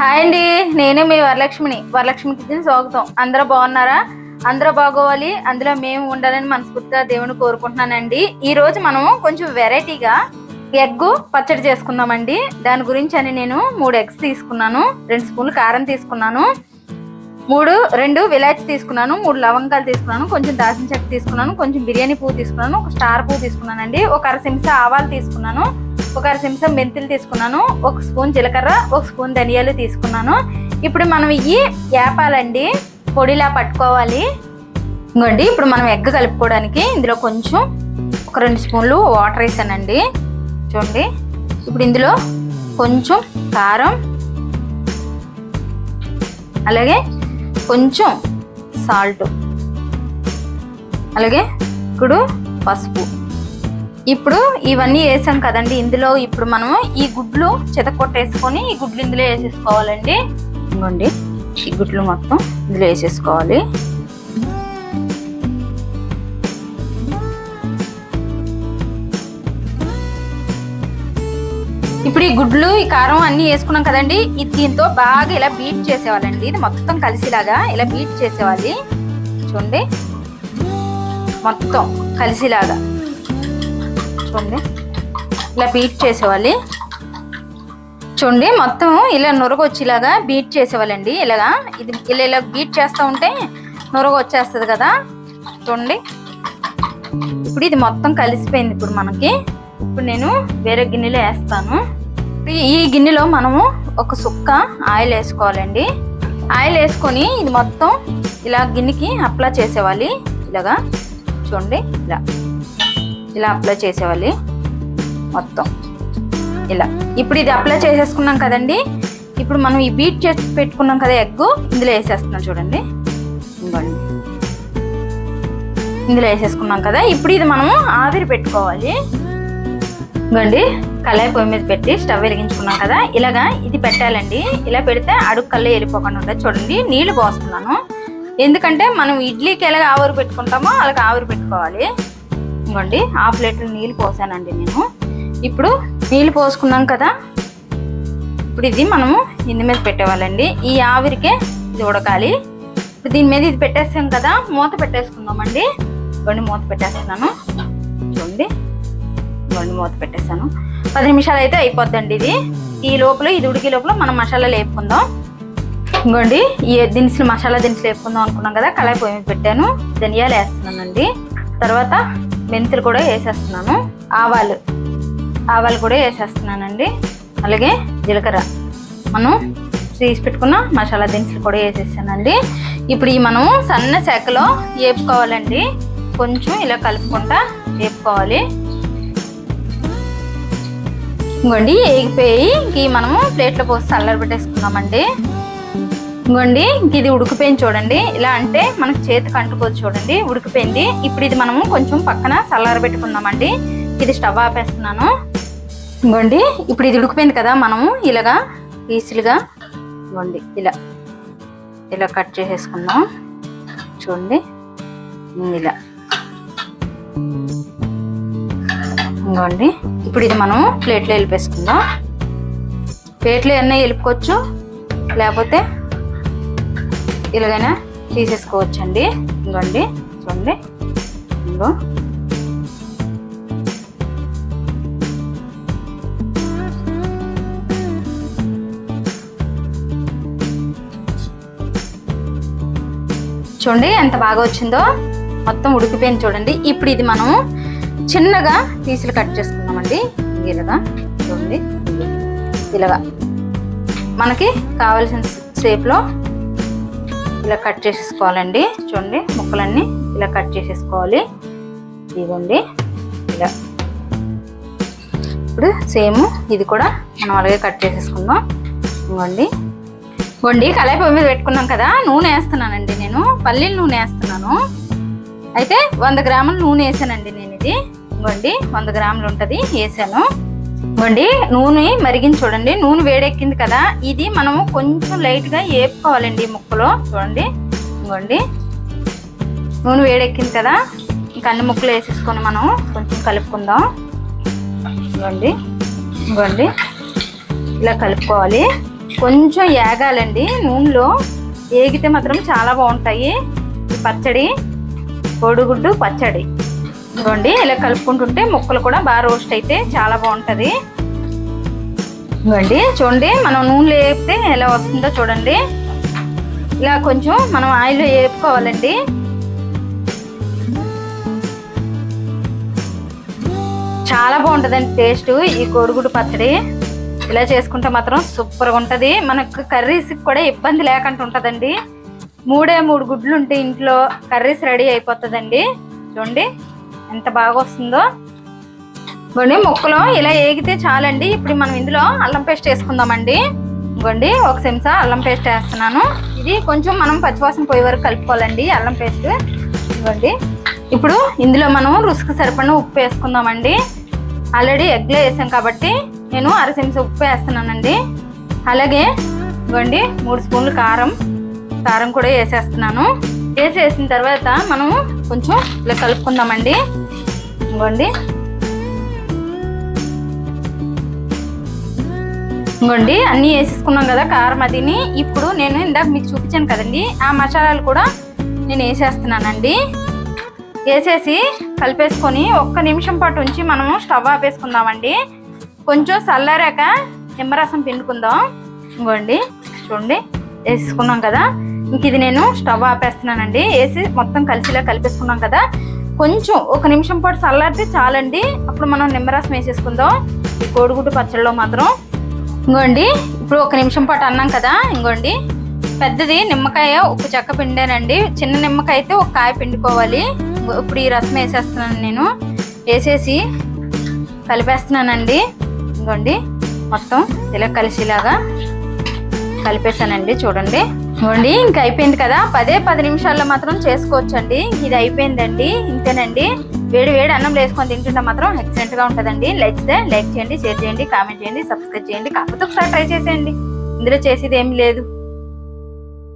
Hi అండి. నేను మీ వరలక్ష్మిని. Varalakshmi kitchen స్వాగతం. అందరూ బాగున్నారా? అందరూ బాగోవాలి. అందులో మేము ఉండాలని మనస్ఫూర్తిగా దేవుని కోరుకుంటున్నానండి. ఈ రోజు మనం కొంచెం వెరైటీగా ఎగ్ పచ్చడి చేసుకుందామండి. దాని గురించి అని నేను మూడు ఎగ్స్ తీసుకున్నాను. రెండు స్పూన్లు కారం తీసుకున్నాను. మూడు రెండు విలాచి తీసుకున్నాను. మూడు లవంగాలు తీసుకున్నాను. కొంచెం దాసిన చెక్క తీసుకున్నాను. కొంచెం బిర్యానీ పువ్వు తీసుకున్నాను. ఒక స్టార్ పువ్వు తీసుకున్నానండి. ఒక అర చెంచా ఆవాలు తీసుకున్నాను. ఒక అర చెంచా మెంతులు తీసుకున్నాను ఒక స్పూన్ జీలకర్ర ఒక స్పూన్ ధనియాలు తీసుకున్నాను. ఇప్పుడు మనం ఇవి వేపాలండి పొడిలా పట్టుకోవాలి. ఇంకోండి ఇప్పుడు మనం ఎగ్ కలుపుకోవడానికి ఇందులో కొంచెం ఒక రెండు స్పూన్లు వాటర్ వేసానండి. చూడండి ఇప్పుడు ఇందులో కొంచెం కారం అలాగే కొంచెం సాల్ట్ అలాగే ఇప్పుడు పసుపు. ఇప్పుడు ఇవన్నీ వేసాం కదండి. ఇందులో ఇప్పుడు మనము ఈ గుడ్లు చెతకొట్టేసుకొని ఈ గుడ్లు ఇందులో వేసేసుకోవాలండి. ఇంకోండి ఈ గుడ్లు మొత్తం ఇందులో వేసేసుకోవాలి. ఇప్పుడు ఈ గుడ్లు ఈ కారం అన్ని వేసుకున్నాం కదండి. ఇది దీంతో బాగా ఇలా బీట్ చేసేవాళ్ళండి. ఇది మొత్తం కలిసిలాగా ఇలా బీట్ చేసేవాలి. చూడండి. మొత్తం కలిసిలాగా. చూడండి. ఇలా బీట్ చేసేవాలి చూడండి మొత్తం ఇలా నొరగొచ్చేలాగా బీట్ చేసేవాళ్ళండి. ఇలాగా ఇది ఇలా ఇలా బీట్ చేస్తూ ఉంటే నురగ వచ్చేస్తుంది కదా. చూడండి. ఇప్పుడు ఇది మొత్తం కలిసిపోయింది ఇప్పుడు మనకి. ఇప్పుడు నేను వేరే గిన్నెలో వేస్తాను. ఈ- ఈ గిన్నెలో మనము ఒక సుక్క ఆయిల్ వేసుకోవాలండి. ఆయిల్ వేసుకొని ఇది మొత్తం ఇలా గిన్నెకి అప్లై చేసేవాలి. ఇలాగా. చూడండి ఇలా. ఇలా అప్లై చేసేవాలి మొత్తం. ఇలా. ఇప్పుడు ఇది అప్లై చేసేసుకున్నాం కదండి. ఇప్పుడు మనం ఈ బీట్ చేసి పెట్టుకున్నాం కదా ఎగ్ ఇందులో వేసేస్తున్నాం చూడండి. ఇంకోండి ఇందులో వేసేసుకున్నాం కదా. ఇప్పుడు ఇది మనము ఆవిరి పెట్టుకోవాలి. ఇదిగోండి కళాయి పొయ్యి మీద పెట్టి స్టవ్ వెలిగించుకున్నాం కదా. ఇలాగా ఇది పెట్టాలండి. ఇలా పెడితే అడుగు కళ్ళు వెళ్ళిపోకుండా ఉంటుంది చూడండి నీళ్ళు పోస్తున్నాను. ఎందుకంటే మనం ఇడ్లీకి ఎలాగ ఆవిరి పెట్టుకుంటామో అలాగ ఆవిరి పెట్టుకోవాలి. ఇదిగోండి హాఫ్ లీటర్ నీళ్ళు పోసానండి నేను. ఇప్పుడు నీళ్ళు పోసుకున్నాం కదా ఇప్పుడు ఇది మనము ఇందు మీద పెట్టేవాళ్ళండి. ఈ ఆవిరికే ఇది ఉడకాలి. ఇప్పుడు దీని మీద ఇది పెట్టేస్తాం కదా మూత పెట్టేసుకుందామండి. ఇవ్వండి మూత పెట్టేస్తున్నాను. చూడండి ఇవ్వండి మూత పెట్టేస్తాను. పది నిమిషాలు అయితే అయిపోద్దండి ఇది. ఈ లోపల ఇది ఉడికి లోపల మనం మసాలా లేపుకుందాం. ఇంకోండి ఈ దినుసులు మసాలా దినుసులు వేపుకుందాం అనుకున్నాం కదా కళాయి పొయ్యి మీద పెట్టాను. ధనియాలు వేస్తున్నానండి. తర్వాత మెంతులు కూడా వేసేస్తున్నాను. ఆవాలు. ఆవాలు కూడా వేసేస్తున్నానండి. అలాగే జీలకర్ర. మనం తీసి పెట్టుకున్న మసాలా దినుసులు కూడా వేసేసానండి. ఇప్పుడు ఈ మనం సన్న శాఖలో వేపుకోవాలండి కొంచెం ఇలా కలుపుకుంటా వేపుకోవాలి ఇంకోండి ఏగిపోయి ఈ మనము ప్లేట్లో పోసి చల్లర పెట్టేసుకున్నామండి ఇంకోండి ఇంక ఇది ఉడికిపోయింది చూడండి. ఇలా అంటే మనకు చేతికి అంటుకోదు చూడండి ఉడికిపోయింది. ఇప్పుడు ఇది మనము కొంచెం పక్కన చల్లారి పెట్టుకుందామండి. ఇది స్టవ్ ఆపేస్తున్నాను. ఇంకోండి ఇప్పుడు ఇది ఉడికిపోయింది కదా మనము ఇలాగా ఈసీలుగా ఇవ్వండి ఇలా ఇలా కట్ చేసేసుకుందాం. చూడండి ఇలా. ఇంకోండి ఇప్పుడు ఇది మనం ప్లేట్లో వెళ్ళిపేసుకుందాం ప్లేట్లో ఎన్న వెళ్ళిపోవచ్చు లేకపోతే ఇలాగైనా తీసేసుకోవచ్చు అండి ఇంకోండి చూడండి. ఇంకో చూడండి ఎంత బాగా వచ్చిందో. మొత్తం ఉడికిపోయింది చూడండి. ఇప్పుడు ఇది మనం చిన్నగా పీసులు కట్ చేసుకుందామండి. ఇలాగా చూడండి. ఇలాగా. మనకి కావలసిన షేప్లో ఇలా కట్ చేసేసుకోవాలండి. చూడండి ముక్కలన్నీ ఇలా కట్ చేసేసుకోవాలి. ఇదిగోండి ఇలా. ఇప్పుడు సేమ్ ఇది కూడా మనం అలాగే కట్ చేసేసుకుందాం. ఇవ్వండి వండి కళాయి పొయ్యి మీద పెట్టుకున్నాం కదా నూనె వేస్తున్నానండి నేను. పల్లీలు నూనె వేస్తున్నాను. అయితే వంద గ్రాముల నూనె వేసానండి నేను ఇది. ఇవ్వండి వంద గ్రాములు ఉంటుంది వేసాను. ఇవ్వండి. నూనె మరిగించి చూడండి. నూనె వేడెక్కింది కదా. ఇది మనము కొంచెం లైట్గా వేపుకోవాలండి ఈ ముక్కలో. చూడండి. ఇవ్వండి. నూనె వేడెక్కింది కదా. ఇంకా అన్ని ముక్కలు వేసేసుకొని మనం కొంచెం కలుపుకుందాం. ఇవ్వండి. ఇవ్వండి. ఇలా కలుపుకోవాలి. కొంచెం ఏగాలండి. నూనెలో ఏగితే మాత్రం చాలా బాగుంటాయి. ఈ పచ్చడి కోడిగుడ్డు పచ్చడి. ఇదిగోండి ఇలా కలుపుకుంటుంటే ముక్కలు కూడా బాగా రోస్ట్ అయితే చాలా బాగుంటుంది. ఇదిగోండి చూడండి మనం నూనెలో వేపితే ఎలా వస్తుందో చూడండి. ఇలా కొంచెం మనం ఆయిల్ వేపుకోవాలండి. చాలా బాగుంటుందండి టేస్ట్ ఈ కోడిగుడ్డు పచ్చడి. ఇలా చేసుకుంటే మాత్రం సూపర్గా ఉంటుంది. మనకు కర్రీస్కి కూడా ఇబ్బంది లేకుండా ఉంటుందండి. మూడే మూడు గుడ్లు ఉంటే ఇంట్లో కర్రీస్ రెడీ అయిపోతుందండి. చూడండి. ఎంత బాగా వస్తుందో ఇవ్వండి ముక్కలు ఇలా ఏగితే చాలండి. ఇప్పుడు మనం ఇందులో అల్లం పేస్ట్ వేసుకుందామండి. ఇవ్వండి ఒక చెంచా అల్లం పేస్ట్ వేస్తున్నాను. ఇది కొంచెం మనం పచ్చివాసన పోయే వరకు కలుపుకోవాలండి అల్లం పేస్ట్. ఇవ్వండి. ఇప్పుడు ఇందులో మనం రుసుకు సరిపడిన ఉప్పు వేసుకుందామండి. ఆల్రెడీ ఎగ్లో వేసాం కాబట్టి నేను అర చెంచా ఉప్పు వేస్తున్నానండి. అలాగే ఇవ్వండి మూడు స్పూన్లు కారం. కారం కూడా వేసేస్తున్నాను. వేసేసిన తర్వాత మనం కొంచెం ఇలా కలుపుకుందామండి. ఇంకోండి ఇంకోండి అన్నీ వేసేసుకున్నాం కదా కారం అదిని. ఇప్పుడు నేను ఇందాక మీకు చూపించాను కదండి ఆ మసాలాలు కూడా నేను వేసేస్తున్నానండి. వేసేసి కలిపేసుకొని ఒక్క నిమిషం పాటు ఉంచి మనము స్టవ్ ఆపేసుకుందామండి. కొంచెం చల్లారాక నిమ్మరసం పిండుకుందాం. ఇంకోండి చూడండి వేసేసుకున్నాం కదా. ఇంక ఇది నేను స్టవ్ ఆపేస్తున్నానండి. వేసి మొత్తం కలిసిలా కలిపేసుకున్నాం కదా. కొంచెం ఒక నిమిషం పాటు చల్లారితే చాలండి. అప్పుడు మనం నిమ్మరసం వేసేసుకుందాం. ఈ కోడిగుడ్డు పచ్చడిలో మాత్రం. ఇంకోండి ఇప్పుడు ఒక నిమిషం పాటు అన్నాం కదా. ఇంకోండి పెద్దది నిమ్మకాయ ఒక చెక్క పిండానండి. చిన్న నిమ్మకాయ అయితే ఒక కాయ పిండుకోవాలి. ఇప్పుడు ఈ రసం వేసేస్తున్నాను నేను. వేసేసి కలిపేస్తున్నానండి. ఇంకోండి మొత్తం ఇలా కలిసిలాగా కలిపేసానండి చూడండి. ఇవ్వండి ఇంకా అయిపోయింది కదా? పదే పది నిమిషాల్లో మాత్రం చేసుకోవచ్చండి. ఇది అయిపోయిందండి. ఇంతేనండి. వేడి వేడి అన్నం వేసుకొని తింటుంటే మాత్రం ఎక్సలెంట్గా ఉంటుందండి. నచ్చితే లైక్ చేయండి షేర్ చేయండి కామెంట్ చేయండి సబ్స్క్రైబ్ చేయండి కాకపోతే ఒకసారి ట్రై చేసేయండి. ఇందులో చేసేది ఏమి లేదు.